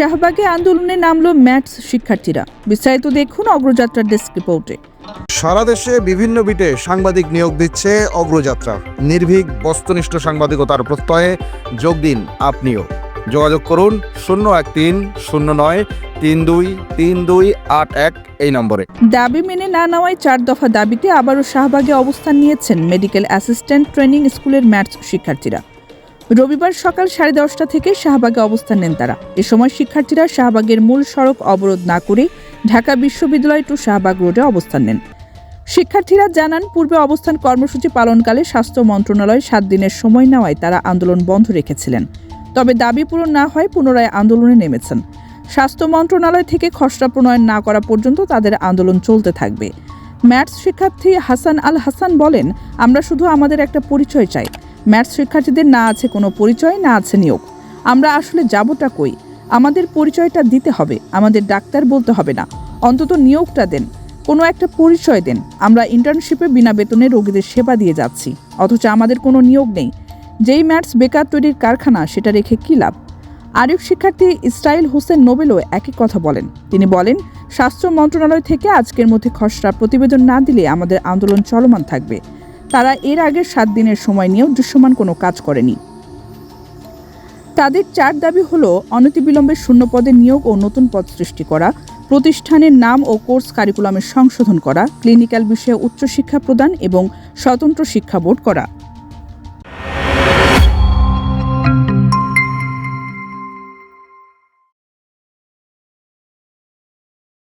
শাহবাগে আন্দোলনে নামলো ম্যাথস শিক্ষার্থীরা। বিস্তারিত দেখুন অগ্রযাত্রার ডেস্ক রিপোর্টে। সারা দেশে বিভিন্ন বিটে সাংবাদিক নিয়োগ দিচ্ছে অগ্রযাত্রা। নির্ভীক বস্তুনিষ্ঠ সাংবাদিকতার প্রত্যয়ে যোগ দিন আপনিও। যোগাযোগ করুন শূন্য এক তিন শূন্য নয় তিন দুই তিন দুই আট এক এই নম্বরে। দাবি মেনে না নেওয়ায় চার দফা দাবিতে আবারও শাহবাগে অবস্থান নিয়েছেন মেডিকেল অ্যাসিস্ট্যান্ট ট্রেনিং স্কুলের ম্যাথস শিক্ষার্থীরা। রবিবার সকাল সাড়ে দশটা থেকে শাহবাগে অবস্থান নেন তারা। এ সময় শিক্ষার্থীরা শাহবাগের মূল সড়ক অবরোধ না করে ঢাকা বিশ্ববিদ্যালয় টু শাহবাগ রোডে অবস্থান নেন। শিক্ষার্থীরা জানান, পূর্বে অবস্থান কর্মসূচি পালনকালে স্বাস্থ্য মন্ত্রণালয় সাত দিনের সময় নেওয়ায় তারা আন্দোলন বন্ধ রেখেছিলেন। তবে দাবি পূরণ না হয় পুনরায় আন্দোলনে নেমেছেন। স্বাস্থ্য মন্ত্রণালয় থেকে খসড়া প্রণয়ন না করা পর্যন্ত তাদের আন্দোলন চলতে থাকবে। ম্যাথস শিক্ষার্থী হাসান আল হাসান বলেন, আমরা শুধু আমাদের একটা পরিচয় চাই। ম্যাথস শিক্ষার্থীদের না আছে কোনো পরিচয়, না আছে নিয়োগ। আমরা আসলে যাবোটা কই? আমাদের পরিচয়টা দিতে হবে, আমাদের ডাক্তার বলতে হবে না। অন্তত নিয়োগটা দেন, কোনো একটা পরিচয় দেন। আমরা ইন্টার্নশিপে বিনা বেতনে রোগীদের সেবা দিয়ে যাচ্ছি, অথচ আমাদের কোনো নিয়োগ নেই। যেই ম্যাথস বেকার তৈরির কারখানা, সেটা রেখে কী লাভ? আরেক শিক্ষার্থী ইসরাইল হোসেন নোবেলও একই কথা বলেন। তিনি বলেন, স্বাস্থ্য মন্ত্রণালয় থেকে আজকের মধ্যে খসড়া প্রতিবেদন না দিলে আমাদের আন্দোলন চলমান থাকবে। তারা এর আগের সাত দিনের সময় নিয়েও দৃশ্যমান কোনো কাজ করেনি। তাদের চার দাবি হলো অনতিবিলম্বে শূন্য পদে নিয়োগ ও নতুন পদ সৃষ্টি করা, প্রতিষ্ঠানের নাম ও কোর্স কারিকুলামের সংশোধন করা, ক্লিনিক্যাল বিষয়ে উচ্চশিক্ষা প্রদান এবং স্বতন্ত্র শিক্ষা বোর্ড করা।